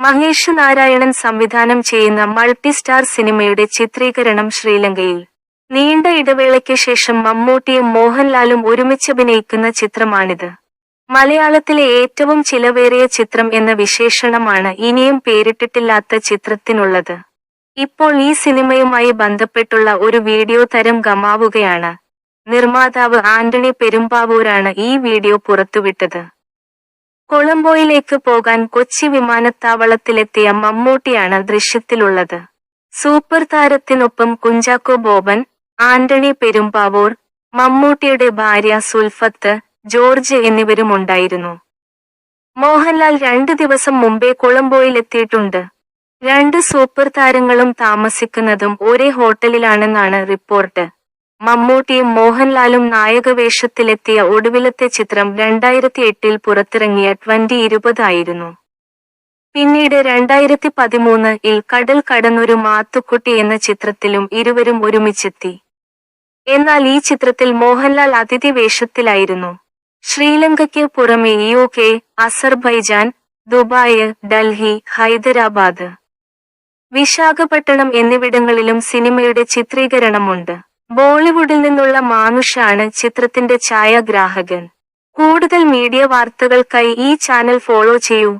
മഹേഷ് നാരായണൻ സംവിധാനം ചെയ്യുന്ന multi star സിനിമയുടെ ചിത്രീകരണം ശ്രീലങ്കയിൽ. നീണ്ട ഇടവേളയ്ക്ക് ശേഷം മമ്മൂട്ടിയും മോഹൻലാലും ഒരുമിച്ച് അഭിനയിക്കുന്ന ചിത്രമാണിത്. മലയാളത്തിലെ ഏറ്റവും ചിലവേറിയ ചിത്രം എന്ന വിശേഷണമാണ് ഇനിയും പേരിട്ടിട്ടില്ലാത്ത ചിത്രത്തിനുള്ളത്. ഇപ്പോൾ ഈ സിനിമയുമായി ബന്ധപ്പെട്ടുള്ള ഒരു വീഡിയോ തരം ഗമാവുകയാണ്. നിർമ്മാതാവ് ആന്റണി പെരുമ്പാവൂരാണ് ഈ വീഡിയോ പുറത്തുവിട്ടത്. കൊളംബോയിലേക്ക് പോകാൻ കൊച്ചി വിമാനത്താവളത്തിലെത്തിയ മമ്മൂട്ടിയാണ് ദൃശ്യത്തിലുള്ളത്. സൂപ്പർ താരത്തിനൊപ്പം കുഞ്ചാക്കോ ബോബൻ ആന്റണി പെരുമ്പാവൂർ മമ്മൂട്ടിയുടെ ഭാര്യ സുൽഫത്ത് ജോർജ് എന്നിവരുമുണ്ടായിരുന്നു. മോഹൻലാൽ രണ്ട് ദിവസം മുമ്പേ കൊളംബോയിലെത്തിയിട്ടുണ്ട്. രണ്ട് സൂപ്പർ താരങ്ങളും താമസിക്കുന്നതും ഒരേ ഹോട്ടലിലാണെന്നാണ് റിപ്പോർട്ട്. മമ്മൂട്ടിയും മോഹൻലാലും നായകവേഷത്തിലെത്തിയ ഒടുവിലത്തെ ചിത്രം രണ്ടായിരത്തി എട്ടിൽ പുറത്തിറങ്ങിയ ട്വന്റി ഇരുപതായിരുന്നു പിന്നീട് രണ്ടായിരത്തി പതിമൂന്ന് ഇൽ കടൽ കടന്നൊരു മാത്തുക്കുട്ടി എന്ന ചിത്രത്തിലും ഇരുവരും ഒരുമിച്ചെത്തി. എന്നാൽ ഈ ചിത്രത്തിൽ മോഹൻലാൽ അതിഥി വേഷത്തിലായിരുന്നു. ശ്രീലങ്കയ്ക്ക് പുറമെ U K Azerbaijan Dubai Delhi Hyderabad Visakhapatnam എന്നിവിടങ്ങളിലും സിനിമയുടെ ചിത്രീകരണമുണ്ട്. ബോളിവുഡിൽ നിന്നുള്ള മാനുഷാണ് ചിത്രത്തിന്റെ ഛായാഗ്രാഹകൻ. കൂടുതൽ മീഡിയ വാർത്തകൾക്കായി ഈ ചാനൽ ഫോളോ ചെയ്യൂ.